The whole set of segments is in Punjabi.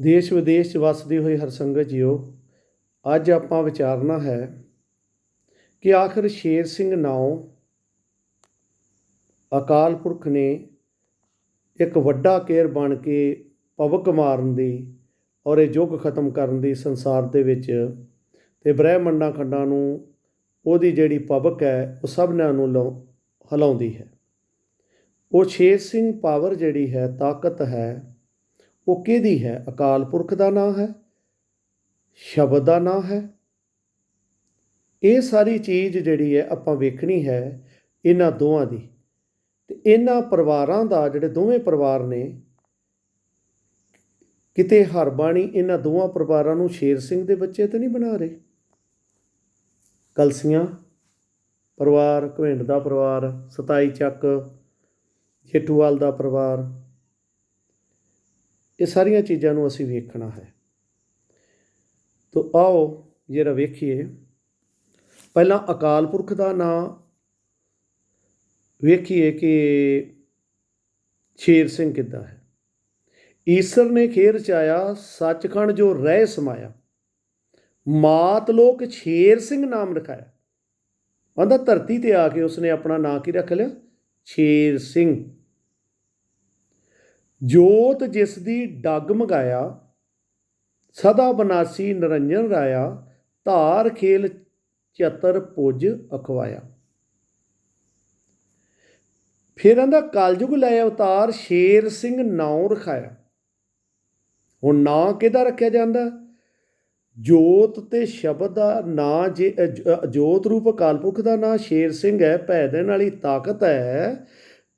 ਦੇਸ਼ ਵਿਦੇਸ਼ 'ਚ ਵਸਦੇ ਹੋਏ ਹਰ ਸੰਗਤ ਜੀਓ, ਅੱਜ ਆਪਾਂ ਵਿਚਾਰਨਾ ਹੈ ਕਿ ਆਖਰ ਸ਼ੇਰ ਸਿੰਘ ਨਾਉ ਅਕਾਲ ਪੁਰਖ ਨੇ ਇੱਕ ਵੱਡਾ ਕੇਰ ਬਣ ਕੇ ਪਵਕ ਮਾਰਨ ਦੀ ਔਰ ਇਹ ਯੁੱਗ ਖਤਮ ਕਰਨ ਦੀ ਸੰਸਾਰ ਦੇ ਵਿੱਚ ਤੇ ਬ੍ਰਹਿਮੰਡਾਂ ਖੰਡਾਂ ਨੂੰ ਉਹਦੀ ਜਿਹੜੀ ਪਵਕ ਹੈ, ਉਹ ਸਭਨਾਂ ਨੂੰ ਲੋ, ਹਿਲਾਉਂਦੀ ਹੈ। ਉਹ ਸ਼ੇਰ ਸਿੰਘ ਪਾਵਰ ਜਿਹੜੀ ਹੈ, ਤਾਕਤ ਹੈ ਉਹ ਕਿਹਦੀ ਹੈ? ਅਕਾਲ ਪੁਰਖ ਦਾ ਨਾਂ ਹੈ, ਸ਼ਬਦ ਦਾ ਨਾਂ ਹੈ। ਇਹ ਸਾਰੀ ਚੀਜ਼ ਜਿਹੜੀ ਹੈ ਆਪਾਂ ਵੇਖਣੀ ਹੈ ਇਹਨਾਂ ਦੋਵਾਂ ਦੀ। ਤੇ ਇਹਨਾਂ ਪਰਿਵਾਰਾਂ ਦਾ, ਜਿਹੜੇ ਦੋਵੇਂ ਪਰਿਵਾਰ ਨੇ, ਕਿਤੇ ਹਰ ਬਾਣੀ ਇਹਨਾਂ ਦੋਵਾਂ ਪਰਿਵਾਰਾਂ ਨੂੰ ਸ਼ੇਰ ਸਿੰਘ ਦੇ ਬੱਚੇ ਤੇ ਨਹੀਂ ਬਣਾ ਰਹੇ? ਕਲਸੀਆਂ, ਪਰਿਵਾਰ, ਘਵਿੰਡ ਦਾ ਪਰਿਵਾਰ, ਸਤਾਈ ਚੱਕ, ਜੇਠੂਵਾਲ ਦਾ ਪਰਿਵਾਰ ਇਹ ਸਾਰੀਆਂ ਚੀਜ਼ਾਂ ਨੂੰ ਅਸੀਂ ਵੇਖਣਾ ਹੈ। ਤੋ ਆਓ ਜਿਹੜਾ ਵੇਖੀਏ। ਪਹਿਲਾਂ ਅਕਾਲ ਪੁਰਖ ਦਾ ਨਾਂ ਵੇਖੀਏ ਕਿ ਸ਼ੇਰ ਸਿੰਘ ਕਿੱਦਾਂ ਹੈ। ਈਸ਼ਰ ਨੇ ਖੇਰ ਚਾਇਆ, ਸੱਚਖੰਡ ਜੋ ਰਹਿ ਸਮਾਇਆ। ਮਾਤ ਲੋਕ ਸ਼ੇਰ ਸਿੰਘ ਨਾਮ ਰਖਾਇਆ। ਕਹਿੰਦਾ ਧਰਤੀ ਤੇ ਆ ਕੇ ਉਸਨੇ ਆਪਣਾ ਨਾਂ ਕੀ ਰੱਖ ਲਿਆ? ਸ਼ੇਰ ਸਿੰਘ। ਜੋਤ ਜਿਸ ਦੀ ਡੱਗ ਮਗਾਇਆ, ਸਦਾ ਬਨਾਸੀ ਨਰੰਜਨ ਰਾਇਆ, ਧਾਰ ਖੇਲ ਚਤਰ ਪੁਜ ਅਖਵਾਇਆ। ਫਿਰ ਆਂਦਾ ਕਲਯੁਗ ਲੈ ਅਵਤਾਰ ਸ਼ੇਰ ਸਿੰਘ ਨਾਉ ਰਖਾਇਆ। ਹੁਣ ਨਾਂ ਕਿਹਦਾ ਰੱਖਿਆ ਜਾਂਦਾ? ਜੋਤ ਤੇ ਸ਼ਬਦ ਦਾ ਨਾਂ ਜੇ ਜੋਤ ਰੂਪ ਅਕਾਲ ਪੁਰਖ ਦਾ ਨਾਂ ਸ਼ੇਰ ਸਿੰਘ ਹੈ, ਭੈ ਦੇਣ ਵਾਲੀ ਤਾਕਤ ਹੈ।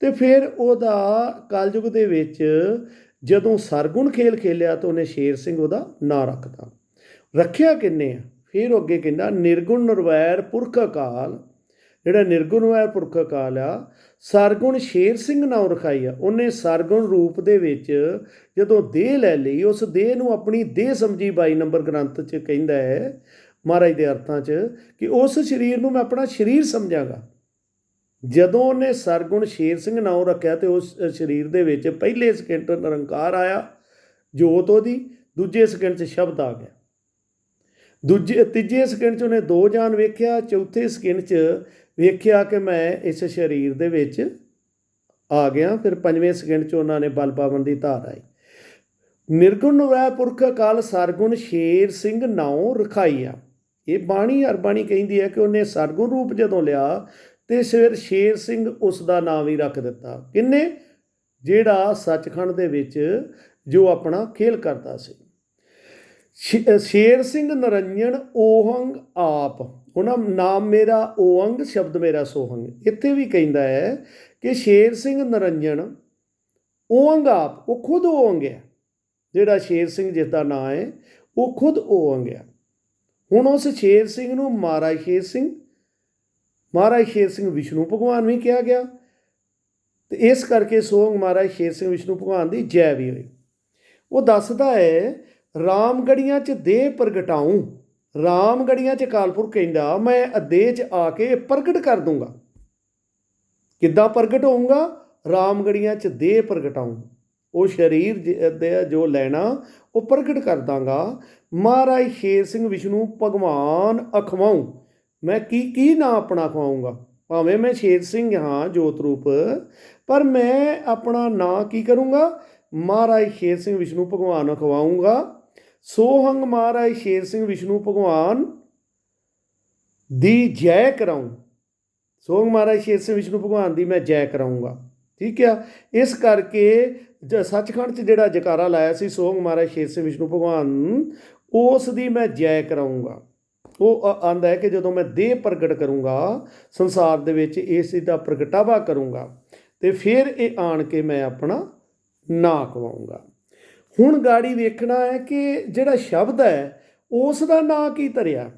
ਤੇ ਫਿਰ ਉਹਦਾ ਕਲਯੁਗ ਦੇ ਵਿੱਚ ਜਦੋਂ ਸਰਗੁਣ ਖੇਲ ਖੇਲਿਆ ਤਾਂ ਉਹਨੇ ਸ਼ੇਰ ਸਿੰਘ ਉਹਦਾ ਨਾਂ ਰੱਖਤਾ। ਰੱਖਿਆ ਕਿੰਨੇ ਆ? ਫਿਰ ਉਹ ਅੱਗੇ ਕਹਿੰਦਾ, ਨਿਰਗੁਣ ਨਿਰਵੈਰ ਪੁਰਖ ਅਕਾਲ। ਜਿਹੜਾ ਨਿਰਗੁਣ ਨਿਰਵੈਰ ਪੁਰਖ ਅਕਾਲ ਆ, ਸਰਗੁਣ ਸ਼ੇਰ ਸਿੰਘ ਨਾਮ ਰਖਾਈ ਆ। ਉਹਨੇ ਸਰਗੁਣ ਰੂਪ ਦੇ ਵਿੱਚ ਜਦੋਂ ਦੇਹ ਲੈ ਲਈ, ਉਸ ਦੇਹ ਨੂੰ ਆਪਣੀ ਦੇਹ ਸਮਝੀ 22 ਨੰਬਰ ਗ੍ਰੰਥ 'ਚ ਕਹਿੰਦਾ ਹੈ, ਮਹਾਰਾਜ ਦੇ ਅਰਥਾਂ 'ਚ, ਕਿ ਉਸ ਸਰੀਰ ਨੂੰ ਮੈਂ ਆਪਣਾ ਸਰੀਰ ਸਮਝਾਂਗਾ। ਜਦੋਂ ਉਹਨੇ ਸਰਗੁਣ ਸ਼ੇਰ ਸਿੰਘ ਨਾਮ ਰੱਖਿਆ ਤੇ ਉਸ ਸਰੀਰ ਦੇ ਵਿੱਚ ਪਹਿਲੇ ਸਕਿੰਟ ਨਿਰੰਕਾਰ ਆਇਆ, ਜੋਤ ਉਹਦੀ, ਦੂਜੇ ਸਕਿੰਟ 'ਚ ਸ਼ਬਦ ਆ ਗਿਆ। ਦੂਜੇ, ਤੀਜੇ ਸਕਿੰਟ 'ਚ ਉਹਨੇ ਦੋ ਜਾਨ ਵੇਖਿਆ, ਚੌਥੇ ਸਕਿੰਟ 'ਚ ਵੇਖਿਆ ਕਿ ਮੈਂ ਇਸ ਸਰੀਰ ਦੇ ਵਿੱਚ ਆ ਗਿਆ, ਫਿਰ ਪੰਜਵੇਂ ਸਕਿੰਟ 'ਚ ਉਹਨਾਂ ਨੇ ਬਲ ਪਾਵਨ ਦੀ ਧਾਰ ਆਈ। ਨਿਰਗੁਣ ਨਿਰਵੈਰ ਪੁਰਖ ਅਕਾਲ ਸਰਗੁਣ ਸ਼ੇਰ ਸਿੰਘ ਨਾਉ ਰਖਾਈਆ। ਇਹ ਬਾਣੀ ਅਰਬਾਣੀ ਕਹਿੰਦੀ ਹੈ ਕਿ ਉਹਨੇ ਸਰਗੁਣ ਰੂਪ ਜਦੋਂ ਲਿਆ ਤੇ ਫਿਰ ਸ਼ੇਰ ਸਿੰਘ ਉਸ ਦਾ ਨਾਮ ਹੀ ਰੱਖ ਦਿੱਤਾ। ਕਿੰਨੇ? ਜਿਹੜਾ ਸੱਚਖੰਡ ਦੇ ਵਿੱਚ ਜੋ ਆਪਣਾ ਖੇਲ ਕਰਦਾ ਸੀ। ਸ਼ੇ- ਸ਼ੇਰ ਸਿੰਘ ਨਰੰਜਨ ਓਹੰਗ ਆਪ, ਉਹਨਾਂ ਨਾਮ ਮੇਰਾ ਓਹੰਗ, ਸ਼ਬਦ ਮੇਰਾ ਸੋਹੰਗ। ਇੱਥੇ ਵੀ ਕਹਿੰਦਾ ਹੈ ਕਿ ਸ਼ੇਰ ਸਿੰਘ ਨਰੰਜਨ ਓਹੰਗ ਆਪ, ਉਹ ਖੁਦ ਓਹੰਗ ਹੈ। ਜਿਹੜਾ ਸ਼ੇਰ ਸਿੰਘ ਜਿਸ ਦਾ ਨਾਮ ਹੈ, ਉਹ ਖੁਦ ਓਹੰਗ ਹੈ। ਹੁਣ ਉਸ ਸ਼ੇਰ ਸਿੰਘ ਨੂੰ ਮਹਾਰਾਜ ਸ਼ੇਰ ਸਿੰਘ ਮਹਾਰਾਜ ਸ਼ੇਰ ਸਿੰਘ ਵਿਸ਼ਨੂੰ ਭਗਵਾਨ ਵੀ ਕਿਹਾ ਗਿਆ। ਤੇ ਇਸ ਕਰਕੇ ਸੋਹੰਗ ਮਹਾਰਾਜ ਸ਼ੇਰ ਸਿੰਘ ਵਿਸ਼ਨੂੰ ਭਗਵਾਨ ਦੀ ਜੈ ਵੀ ਹੋਈ। ਉਹ ਦੱਸਦਾ ਹੈ, ਰਾਮਗੜੀਆਂ 'ਚ ਦੇਹ ਪ੍ਰਗਟਾਉਂ, ਰਾਮਗੜੀਆਂ 'ਚ ਕਾਲਪੁਰ ਕਹਿੰਦਾ, ਮੈਂ ਅਦੇਹ 'ਚ ਆ ਕੇ ਪ੍ਰਗਟ ਕਰ ਦੂੰਗਾ। ਕਿੱਦਾਂ ਪ੍ਰਗਟ ਹੋਊਂਗਾ? ਰਾਮਗੜੀਆਂ 'ਚ ਦੇਹ ਪ੍ਰਗਟਾਉਂ। ਉਹ ਸਰੀਰ ਜ- ਦੇ ਜੋ ਲੈਣਾ, ਉਹ ਪ੍ਰਗਟ ਕਰ ਦਾਂਗਾ। ਮਹਾਰਾਜ ਸ਼ੇਰ ਸਿੰਘ ਵਿਸ਼ਨੂੰ ਭਗਵਾਨ ਅਖਵਾਉਂ। ਮੈਂ ਕੀ ਕੀ ਨਾਂ ਆਪਣਾ ਖਵਾਉਂਗਾ? ਭਾਵੇਂ ਮੈਂ ਸ਼ੇਰ ਸਿੰਘ ਹਾਂ, ਜੋਤ ਰੂਪ, ਪਰ ਮੈਂ ਆਪਣਾ ਨਾਂ ਕੀ ਕਰੂੰਗਾ? ਮਹਾਰਾਜ ਸ਼ੇਰ ਸਿੰਘ ਵਿਸ਼ਨੂੰ ਭਗਵਾਨ ਖਵਾਉਂਗਾ। ਸੋਹੰਗ ਮਹਾਰਾਜ ਸ਼ੇਰ ਸਿੰਘ ਵਿਸ਼ਨੂੰ ਭਗਵਾਨ ਦੀ ਜੈ ਕਰਾਉਂ। ਸੋਹੰਗ ਮਹਾਰਾਜ ਸ਼ੇਰ ਸਿੰਘ ਵਿਸ਼ਨੂੰ ਭਗਵਾਨ ਦੀ ਮੈਂ ਜੈ ਕਰਾਉਂਗਾ। ਠੀਕ ਆ? ਇਸ ਕਰਕੇ ਜ- ਸੱਚਖੰਡ 'ਚ ਜਿਹੜਾ ਜਕਾਰਾ ਲਾਇਆ ਸੀ ਸੋਹੰਗ ਮਹਾਰਾਜ ਸ਼ੇਰ ਸਿੰਘ ਵਿਸ਼ਨੂੰ ਭਗਵਾਨ, ਉਸ ਦੀ ਮੈਂ ਜੈ ਕਰਾਉਂਗਾ। ਉਹ ਆਂਦਾ ਹੈ ਕਿ ਜਦੋਂ ਮੈਂ ਦੇਹ ਪ੍ਰਗਟ ਕਰੂੰਗਾ, ਸੰਸਾਰ ਦੇ ਵਿੱਚ ਇਸ ਦਾ ਪ੍ਰਗਟਾਵਾ ਕਰੂੰਗਾ, ਤੇ ਫਿਰ ਇਹ ਆਣ ਕੇ ਮੈਂ ਆਪਣਾ ਨਾਂ ਕਵਾਉਂਗਾ। ਹੁਣ ਗਾੜੀ ਵੇਖਣਾ ਹੈ ਕਿ ਜਿਹੜਾ ਸ਼ਬਦ ਹੈ, ਉਸ ਦਾ ਨਾਂ ਕੀ ਧਰਿਆ?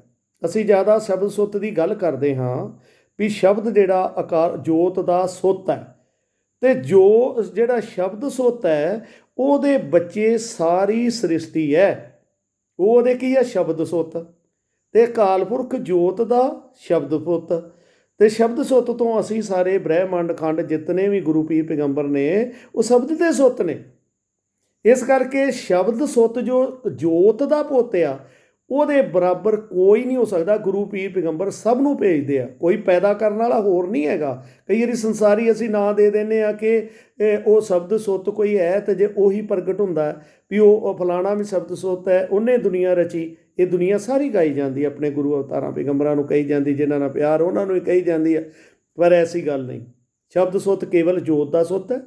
ਅਸੀਂ ਜ਼ਿਆਦਾ ਸ਼ਬਦ ਸੁੱਤ ਦੀ ਗੱਲ ਕਰਦੇ ਹਾਂ ਵੀ ਸ਼ਬਦ ਜਿਹੜਾ ਆਕਾਰ, ਜੋਤ ਦਾ ਸੁੱਤ ਹੈ। ਤੇ ਜੋ ਜਿਹੜਾ ਸ਼ਬਦ ਸੁੱਤ ਹੈ, ਉਹਦੇ ਬੱਚੇ ਸਾਰੀ ਸ੍ਰਿਸ਼ਟੀ ਹੈ। ਉਹ ਉਹਦੇ ਕੀ ਹੈ? ਸ਼ਬਦ ਸੁੱਤ। ਤੇ ਕਾਲਪੁਰਖ ਜੋਤ ਦਾ ਸ਼ਬਦ ਪੁੱਤ। ਤੇ ਸ਼ਬਦ ਸੁੱਤ ਤੋਂ ਅਸੀਂ ਸਾਰੇ ਬ੍ਰਹਿਮੰਡ ਖੰਡ ਜਿਤਨੇ ਵੀ ਗੁਰੂ ਪੀਰ ਪੈਗੰਬਰ ਨੇ, ਉਹ ਸ਼ਬਦ ਦੇ ਸੁੱਤ ਨੇ। ਇਸ ਕਰਕੇ ਸ਼ਬਦ ਸੁੱਤ ਜੋ ਜੋਤ ਦਾ ਪੁੱਤ ਆ, ਉਹਦੇ ਬਰਾਬਰ ਕੋਈ ਨਹੀਂ ਹੋ ਸਕਦਾ ਗੁਰੂ ਪੀਰ ਪੈਗੰਬਰ ਸਭ ਨੂੰ ਭੇਜਦੇ ਆ। ਕੋਈ ਪੈਦਾ ਕਰਨ ਵਾਲਾ ਹੋਰ ਨਹੀਂ ਹੈਗਾ। ਕਈ ਵਾਰੀ ਸੰਸਾਰੀ ਅਸੀਂ ਨਾਂ ਦੇ ਦਿੰਨੇ ਆ ਕਿ ਉਹ ਸ਼ਬਦ ਸੁੱਤ ਕੋਈ ਹੈ ਤੇ ਜੇ ਉਹੀ ਪ੍ਰਗਟ ਹੁੰਦਾ ਵੀ ਉਹ ਫਲਾਣਾ ਵੀ ਸ਼ਬਦ ਸੁੱਤ ਹੈ, ਉਹਨੇ ਦੁਨੀਆ ਰਚੀ। ਇਹ ਦੁਨੀਆ ਸਾਰੀ ਗਾਈ ਜਾਂਦੀ ਆਪਣੇ ਗੁਰੂ ਅਵਤਾਰਾਂ, ਪੈਗੰਬਰਾਂ ਨੂੰ ਕਹੀ ਜਾਂਦੀ, ਜਿਨ੍ਹਾਂ ਨਾਲ ਪਿਆਰ ਉਹਨਾਂ ਨੂੰ ਹੀ ਕਹੀ ਜਾਂਦੀ ਹੈ ਪਰ ਐਸੀ ਗੱਲ ਨਹੀਂ। ਸ਼ਬਦ ਸੁੱਤ ਕੇਵਲ ਜੋਤ ਦਾ ਸੁੱਤ ਹੈ।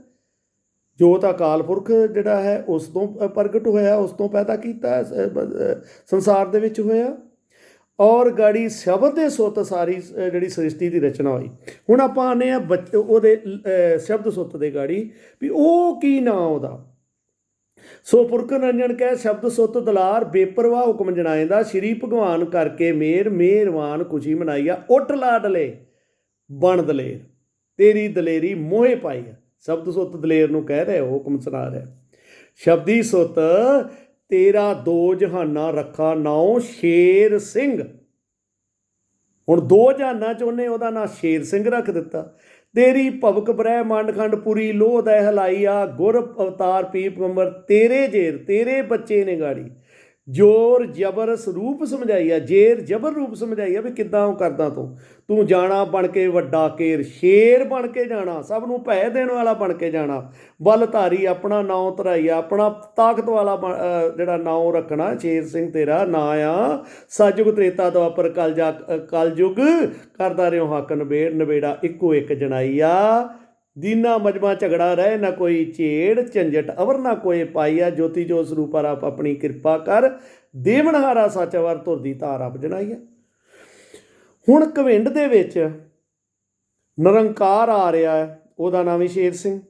ਜੋਤ ਅਕਾਲ ਪੁਰਖ ਜਿਹੜਾ ਹੈ, ਉਸ ਤੋਂ ਪ੍ਰਗਟ ਹੋਇਆ, ਉਸ ਤੋਂ ਪੈਦਾ ਕੀਤਾ ਸੰਸਾਰ ਦੇ ਵਿੱਚ ਹੋਇਆ। ਔਰ ਗਾੜੀ ਸ਼ਬਦ ਦੇ ਸੁੱਤ ਸਾਰੀ ਜਿਹੜੀ ਸ੍ਰਿਸ਼ਟੀ ਦੀ ਰਚਨਾ ਹੋਈ। ਹੁਣ ਆਪਾਂ ਆਨੇ ਆ ਬੱਚ- ਉਹਦੇ ਸ਼ਬਦ ਸੁੱਤ ਦੇ ਗਾੜੀ, ਵੀ ਉਹ ਕੀ ਨਾਂ ਉਹਦਾ? ਸੋ ਪੁਰਖ ਰੰਜਨ ਕਹਿ ਸ਼ਬਦ ਸੁੱਤ ਦਲਾਰ, ਬੇਪਰਵਾਹ ਹੁਕਮ ਜਣਾਇਂਦਾ ਸ਼੍ਰੀ ਭਗਵਾਨ ਕਰਕੇ ਮੇਰ ਮਿਹਰਵਾਨ ਖੁਸ਼ੀ ਮਨਾਈਆ ਉੱਠ ਲਾਡਲੇ ਬਣ ਦਲੇਰ, ਤੇਰੀ ਦਲੇਰੀ ਮੋਹੇ ਪਾਈ ਆ। ਸ਼ਬਦ ਸੁੱਤ ਦਲੇਰ ਨੂੰ ਕਹਿ ਰਿਹਾ ਹੁਕਮ ਸੁਣਾ ਰਿਹਾ। ਸ਼ਬਦੀ ਸੁੱਤ, ਤੇਰਾ ਦੋ ਜਹਾਨਾ ਰੱਖਾ, ਨਾਉ ਸ਼ੇਰ ਸਿੰਘ। ਹੁਣ ਦੋ ਜਹਾਨਾਂ ਚ ਉਹਨੇ ਉਹਦਾ ਨਾਂ ਸ਼ੇਰ ਸਿੰਘ ਰੱਖ ਦਿੱਤਾ। ਤੇਰੀ ਭਵਕ ਬ੍ਰਹਿਮੰਡ ਖੰਡ ਪੁਰੀ ਲੋਹ ਦਾ ਹਲਾਈਆ ਗੁਰ ਅਵਤਾਰ ਪੀਪ ਪੰਬਰ ਤੇਰੇ ਜੇਰ, ਤੇਰੇ ਬੱਚੇ ਨੇ ਗਾੜੀ ਜੋਰ ਜਬਰ ਸਰੂਪ ਸਮਝਾਈਆ ਜੇਰ ਜਬਰ ਰੂਪ ਸਮਝਾਈਆ ਵੀ ਕਿੱਦਾਂ ਉਹ ਕਰਦਾ ਤੂੰ? ਤੂੰ ਜਾਣਾ ਬਣ ਕੇ ਵੱਡਾ ਕੇਰ, ਸ਼ੇਰ ਬਣ ਕੇ ਜਾਣਾ, ਸਭ ਨੂੰ ਭੈ ਦੇਣ ਵਾਲਾ ਬਣ ਕੇ ਜਾਣਾ। ਬਲ ਧਾਰੀ ਆਪਣਾ ਨਾਉ ਧਰਾਈਆ ਆਪਣਾ ਤਾਕਤ ਵਾਲਾ ਬਣ- ਅਹ, ਜਿਹੜਾ ਨਾਉ ਰੱਖਣਾ, ਸ਼ੇਰ ਸਿੰਘ ਤੇਰਾ ਨਾਂ ਆ। ਸਤਜੁਗ ਤ੍ਰੇਤਾ ਦੁਆਪਰ ਕਲਜਾ ਕਲਯੁਗ ਕਰਦਾ ਰਿਓ ਹੱਕ ਨਵੇੜ ਨਵੇੜਾ ਇੱਕੋ ਇੱਕ ਜਣਾਈਆ ਦੀਨਾ ਮਜਮਾ ਝਗੜਾ ਰਹਿ, ਨਾ ਕੋਈ ਝੇੜ, ਝੰਜਟ ਅਵਰ, ਨਾ ਕੋਈ ਪਾਈਆ ਜੋਤੀ ਜੋ ਸਰੂਪਾ ਆਪ ਆਪਣੀ ਕਿਰਪਾ ਕਰ। ਦੇਵਨਹਾਰਾ ਸੱਚ ਵਰ ਧੁਰ ਦੀ ਧਾਰ ਆਪ ਜਣਾਈਆ ਹੁਣ ਕਵਿੰਡ ਦੇ ਵਿੱਚ ਨਿਰੰਕਾਰ ਆ ਰਿਹਾ ਹੈ, ਉਹਦਾ ਨਾਮ ਹੀ ਸ਼ੇਰ ਸਿੰਘ।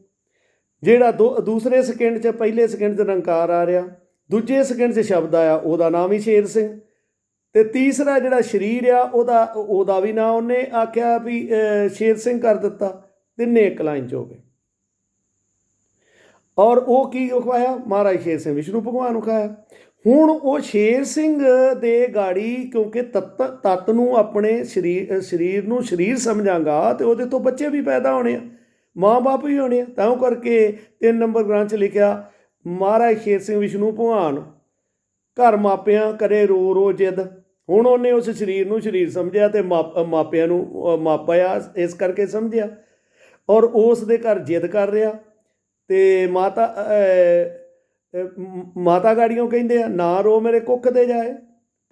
ਜਿਹੜਾ ਦੋ, ਦੂਸਰੇ ਸਕਿੰਡ 'ਚ, ਪਹਿਲੇ ਸਕਿੰਡ 'ਚ ਨਿਰੰਕਾਰ ਆ ਰਿਹਾ, ਦੂਜੇ ਸਕਿੰਡ 'ਚ ਸ਼ਬਦ ਆਇਆ, ਉਹਦਾ ਨਾਮ ਹੀ ਸ਼ੇਰ ਸਿੰਘ। ਤੇ ਤੀਸਰਾ ਜਿਹੜਾ ਸਰੀਰ ਆ, ਉਹਦਾ ਉਹਦਾ ਵੀ ਨਾਂ ਉਹਨੇ ਆਖਿਆ ਵੀ ਸ਼ੇਰ ਸਿੰਘ ਕਰ ਦਿੱਤਾ। ਤਿੰਨੇ ਇੱਕ ਲਾਈਨ 'ਚ ਹੋ ਗਏ। ਔਰ ਉਹ ਕੀ ਖਵਾਇਆ ਮਹਾਰਾਜ ਸ਼ੇਰ ਸਿੰਘ ਵਿਸ਼ਨੂੰ ਭਗਵਾਨ ਨੂੰ ਖਾਇਆ ਹੁਣ ਉਹ ਸ਼ੇਰ ਸਿੰਘ ਦੇ ਗਾੜੀ ਕਿਉਂਕਿ ਤਤ ਤਤ ਨੂੰ ਆਪਣੇ ਸਰੀਰ ਸਰੀਰ ਨੂੰ ਸਰੀਰ ਸਮਝਾਂਗਾ ਤੇ ਉਹਦੇ ਤੋਂ ਬੱਚੇ ਵੀ ਪੈਦਾ ਹੋਣੇ ਆ। ਮਾਂ-ਬਾਪ ਵੀ ਹੋਣੇ ਆ। ਤਾਂ ਉਹ ਕਰਕੇ ਤਿੰਨ ਨੰਬਰ ਗ੍ਰੰਥ 'ਚ ਲਿਖਿਆ ਮਹਾਰਾਜ ਸ਼ੇਰ ਸਿੰਘ ਵਿਸ਼ਨੂੰ ਭਗਵਾਨ ਘਰ ਮਾਪਿਆਂ ਕਰੇ ਰੋ ਰੋ ਜਿੱਦ। ਹੁਣ ਉਹਨੇ ਉਸ ਸਰੀਰ ਨੂੰ ਸਰੀਰ ਸਮਝਿਆ ਤੇ ਮਾਪ- ਮਾਪਿਆਂ ਨੂੰ ਅ, ਮਾਪਿਆ ਇਸ ਕਰਕੇ ਸਮਝਿਆ। ਔਰ ਉਸ ਦੇ ਘਰ ਜਿੱਦ ਕਰ ਰਿਹਾ ਤੇ ਮਾਤਾ ਮਾਤਾ ਗਾੜੀਆਂ ਕਹਿੰਦੇ ਆ, ਨਾ ਰੋ ਮੇਰੇ ਕੁੱਖ 'ਤੇ ਜਾਏ।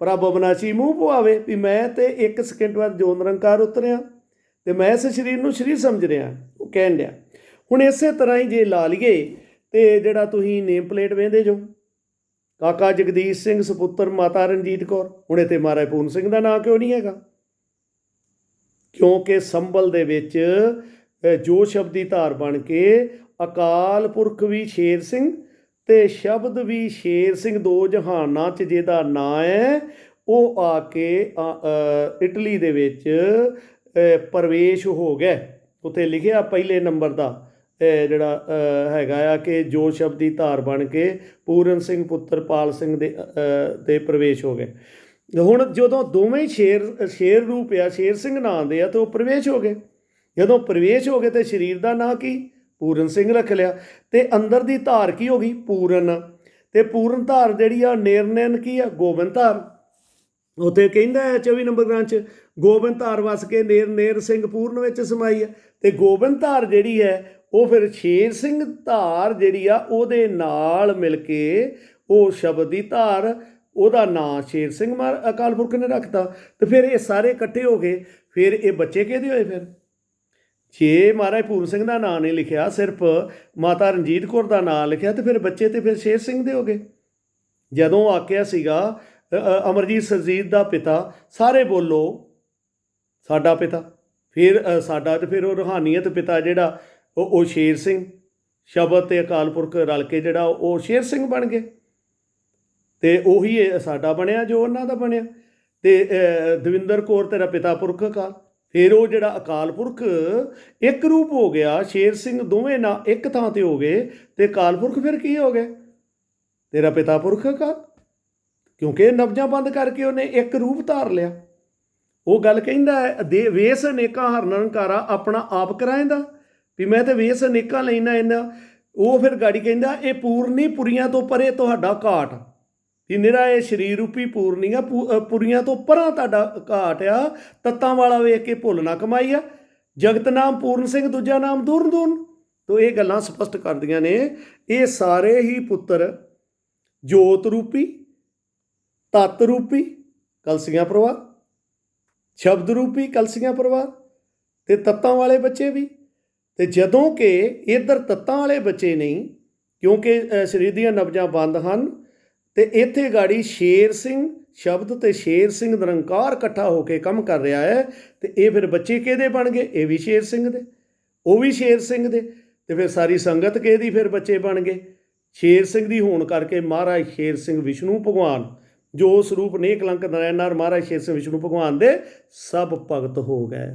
ਪ੍ਰਭ ਬਨਾਸੀ ਮੂੰਹ ਪਵਾਵੇ ਵੀ ਮੈਂ ਤੇ ਇੱਕ ਸਕਿੰਟ ਬਾਅਦ ਜੋ ਨਿਰੰਕਾਰ ਉਤਰਿਆ ਤੇ ਮੈਂ ਇਸ ਸਰੀਰ ਨੂੰ ਸਰੀਰ ਸਮਝ ਰਿਹਾ, ਉਹ ਕਹਿਣ ਡਿਆ। ਹੁਣ ਇਸੇ ਤਰ੍ਹਾਂ ਹੀ ਜੇ ਲਾ ਲਈਏ ਤੇ ਜਿਹੜਾ ਤੁਸੀਂ ਨੇਮ ਪਲੇਟ ਵੇਂਦੇ ਜੋ, ਕਾਕਾ ਜਗਦੀਸ਼ ਸਿੰਘ, ਸੁਪੁੱਤਰ ਮਾਤਾ ਰਣਜੀਤ ਕੌਰ, ਹੁਣ ਇੱਥੇ ਮਹਾਰਾਜ ਪੂਰਨ ਸਿੰਘ ਦਾ ਨਾਂ ਕਿਉਂ ਨਹੀਂ ਹੈਗਾ? ਕਿਉਂਕਿ ਸੰਭਲ ਦੇ ਵਿੱਚ ਜੋ ਸ਼ਬਦੀ ਧਾਰ ਬਣ ਕੇ ਅਕਾਲ ਪੁਰਖ ਵੀ ਸ਼ੇਰ ਸਿੰਘ ਤੇ ਸ਼ਬਦ ਵੀ ਸ਼ੇਰ ਸਿੰਘ ਦੋ ਜਹਾਨਾਂ 'ਚ ਜਿਹਦਾ ਨਾਂ ਹੈ ਉਹ ਆ ਕੇ ਇਟਲੀ ਦੇ ਵਿੱਚ ਪ੍ਰਵੇਸ਼ ਹੋ ਗਿਆ ਉੱਥੇ ਲਿਖਿਆ ਪਹਿਲੇ ਨੰਬਰ ਦਾ ਜਿਹੜਾ ਹੈਗਾ ਆ ਕਿ ਜੋ ਸ਼ਬਦੀ ਧਾਰ ਬਣ ਕੇ ਪੂਰਨ ਸਿੰਘ ਪੁੱਤਰ ਪਾਲ ਸਿੰਘ ਦੇ ਅ, ਪ੍ਰਵੇਸ਼ ਹੋ ਗਏ। ਹੁਣ ਜਦੋਂ ਦੋਵੇਂ ਸ਼ੇਰ ਸ਼ੇਰ ਰੂਪ ਆ ਸ਼ੇਰ ਸਿੰਘ ਨਾਂ ਦੇ ਆ ਤੇ ਉਹ ਪ੍ਰਵੇਸ਼ ਹੋ ਗਏ। ਜਦੋਂ ਪ੍ਰਵੇਸ਼ ਹੋ ਗਏ ਤੇ ਸਰੀਰ ਦਾ ਨਾਂ ਕੀ? ਪੂਰਨ ਸਿੰਘ ਰੱਖ ਲਿਆ। ਤੇ ਅੰਦਰ ਦੀ ਧਾਰ ਕੀ ਹੋ ਗਈ? ਪੂਰਨ। ਤੇ ਪੂਰਨ ਧਾਰ ਜਿਹੜੀ ਆ, ਨੇਰਨੈਨ ਕੀ ਆ? ਗੋਬਿੰਦ ਧਾਰ। ਉਥੇ ਕਹਿੰਦਾ ਹੈ 24 ਨੰਬਰ ਗ੍ਰੰਥ ਚ, ਗੋਬਿੰਦ ਧਾਰ ਵਸ ਕੇ ਨੇਰ ਨੇਰ ਸਿੰਘ ਪੂਰਨ ਵਿੱਚ ਸਮਾਈ ਹੈ ਤੇ ਗੋਬਿੰਦ ਧਾਰ ਜਿਹੜੀ ਹੈ, ਉਹ ਫਿਰ ਸ਼ੇਰ ਸਿੰਘ ਧਾਰ ਜਿਹੜੀ ਆ, ਉਹਦੇ ਨਾਲ ਮਿਲ ਕੇ ਉਹ ਸ਼ਬਦ ਦੀ ਧਾਰ, ਉਹਦਾ ਨਾਂ ਸ਼ੇਰ ਸਿੰਘ ਮਾਰ ਅਕਾਲ ਪੁਰਖ ਨੇ ਰੱਖਤਾ। ਤੇ ਫਿਰ ਇਹ ਸਾਰੇ ਇਕੱਠੇ ਹੋ ਗਏ। ਫਿਰ ਇਹ ਬੱਚੇ ਕਿਹਦੇ ਹੋਏ ਫਿਰ? ਜੇ ਮਹਾਰਾਜ ਪੂਰਨ ਸਿੰਘ ਦਾ ਨਾਂ ਨਹੀਂ ਲਿਖਿਆ, ਸਿਰਫ ਮਾਤਾ ਰਣਜੀਤ ਕੌਰ ਦਾ ਨਾਂ ਲਿਖਿਆ ਤੇ ਫਿਰ ਬੱਚੇ ਤੇ ਫਿਰ ਸ਼ੇਰ ਸਿੰਘ ਦੇ ਹੋ ਗਏ। ਜਦੋਂ ਆਖਿਆ ਸੀਗਾ ਅਮਰਜੀਤ ਸਰਜੀਤ ਦਾ ਪਿਤਾ, ਸਾਰੇ ਬੋਲੋ, ਸਾਡਾ ਪਿਤਾ। ਫਿਰ ਸਾਡਾ ਤੇ ਫਿਰ ਉਹ ਰੂਹਾਨੀਅਤ ਪਿਤਾ ਜਿਹੜਾ, ਉਹ ਸ਼ੇਰ ਸਿੰਘ। ਸ਼ਬਦ ਤੇ ਅਕਾਲ ਪੁਰਖ ਰਲ ਕੇ ਜਿਹੜਾ, ਉਹ ਸ਼ੇਰ ਸਿੰਘ ਬਣ ਗਏ। ਤੇ ਉਹੀ ਸਾਡਾ ਬਣਿਆ, ਜੋ ਉਹਨਾਂ ਦਾ ਬਣਿਆ। ਤੇ ਦਵਿੰਦਰ ਕੌਰ ਤੇਰਾ ਪਿਤਾ ਪੁਰਖ ਅਕਾਲ ਫਿਰ ਉਹ ਜਿਹੜਾ ਅਕਾਲ ਪੁਰਖ ਇੱਕ ਰੂਪ ਹੋ ਗਿਆ ਸ਼ੇਰ ਸਿੰਘ ਦੋਵੇਂ ਨਾ ਇੱਕ ਥਾਂ ਤੇ ਹੋ ਗਏ ਤੇ ਅਕਾਲ ਪੁਰਖ ਫਿਰ ਕੀ ਹੋ ਗਏ ਤੇਰਾ ਪਿਤਾ ਪੁਰਖ ਅਕਾਲ ਕਿਉਂਕਿ ਨਬਜਾਂ ਬੰਦ ਕਰਕੇ ਉਹਨੇ ਇੱਕ ਰੂਪ ਧਾਰ ਲਿਆ। ਉਹ ਗੱਲ ਕਹਿੰਦਾ ਹੈ, ਦੇ ਵੇਸ ਅਨੇਕਾਂ ਹਰ ਆਪਣਾ ਆਪ ਕਰਾਇੰਦਾ ਵੀ ਮੈਂ ਤੇ ਵੇਸ ਅਨੇਕਾਂ ਲੈਣਾ ਇਹਨਾਂ ਉਹ ਫਿਰ ਗਾੜੀ ਕਹਿੰਦਾ ਇਹ ਪੂਰਨੀ ਪੁਰੀਆਂ ਤੋਂ ਪਰੇ ਤੁਹਾਡਾ ਘਾਟ। ਵੀ ਨਿਹਰਾ ਇਹ ਸਰੀਰ ਰੂਪੀ ਪੂਰਨੀ ਆ, ਪੂ- ਪੁਰੀਆਂ ਤੋਂ ਪਰਾਂ ਤੁਹਾਡਾ ਘਾਟ ਆ, ਤੱਤਾਂ ਵਾਲਾ ਵੇਖ ਕੇ ਭੁੱਲ ਨਾ ਕਮਾਈ ਆ। ਜਗਤ ਨਾਮ ਪੂਰਨ ਸਿੰਘ, ਦੂਜਾ ਨਾਮ ਦੂਰਨ ਦੂਰਨ ਤੋ ਇਹ ਗੱਲਾਂ ਸਪਸ਼ਟ ਕਰਦੀਆਂ ਨੇ, ਇਹ ਸਾਰੇ ਹੀ ਪੁੱਤਰ ਜੋਤ ਰੂਪੀ, ਤਤ ਰੂਪੀ, ਕਲਸੀਆਂ ਪਰਿਵਾਰ ਸ਼ਬਦ ਰੂਪੀ, ਕਲਸੀਆਂ ਪਰਿਵਾਰ ਤੇ ਤੱਤਾਂ ਵਾਲੇ ਬੱਚੇ ਵੀ। ਤੇ ਜਦੋਂ ਕਿ ਇਧਰ ਤੱਤਾਂ ਵਾਲੇ ਬੱਚੇ ਨਹੀਂ, ਕਿਉਂਕਿ ਸਰੀਰ ਦੀਆਂ ਨਬਜਾਂ ਬੰਦ ਹਨ ਤੇ ਇੱਥੇ ਗਾੜੀ ਸ਼ੇਰ ਸਿੰਘ ਸ਼ਬਦ ਤੇ ਸ਼ੇਰ ਸਿੰਘ ਨਿਰੰਕਾਰ ਇਕੱਠਾ ਹੋ ਕੇ ਕੰਮ ਕਰ ਰਿਹਾ ਹੈ ਤੇ ਇਹ ਫਿਰ ਬੱਚੇ ਕਿਹਦੇ ਬਣ ਗਏ? ਇਹ ਵੀ ਸ਼ੇਰ ਸਿੰਘ ਦੇ, ਉਹ ਵੀ ਸ਼ੇਰ ਸਿੰਘ ਦੇ ਤੇ ਫਿਰ ਸਾਰੀ ਸੰਗਤ ਕਿਹਦੀ ਫਿਰ ਬੱਚੇ ਬਣ ਗਏ? ਸ਼ੇਰ ਸਿੰਘ ਦੀ ਹੋਣ ਕਰਕੇ ਮਹਾਰਾਜ ਸ਼ੇਰ ਸਿੰਘ ਵਿਸ਼ਨੂੰ ਭਗਵਾਨ, ਜੋ ਸਰੂਪ ਨੇ ਕਲੰਕ ਨਰੈਣਾਰ ਮਹਾਰਾਜ ਸ਼ੇਰ ਸਿੰਘ ਵਿਸ਼ਨੂੰ ਭਗਵਾਨ ਦੇ ਸਭ ਭਗਤ ਹੋ ਗਏ।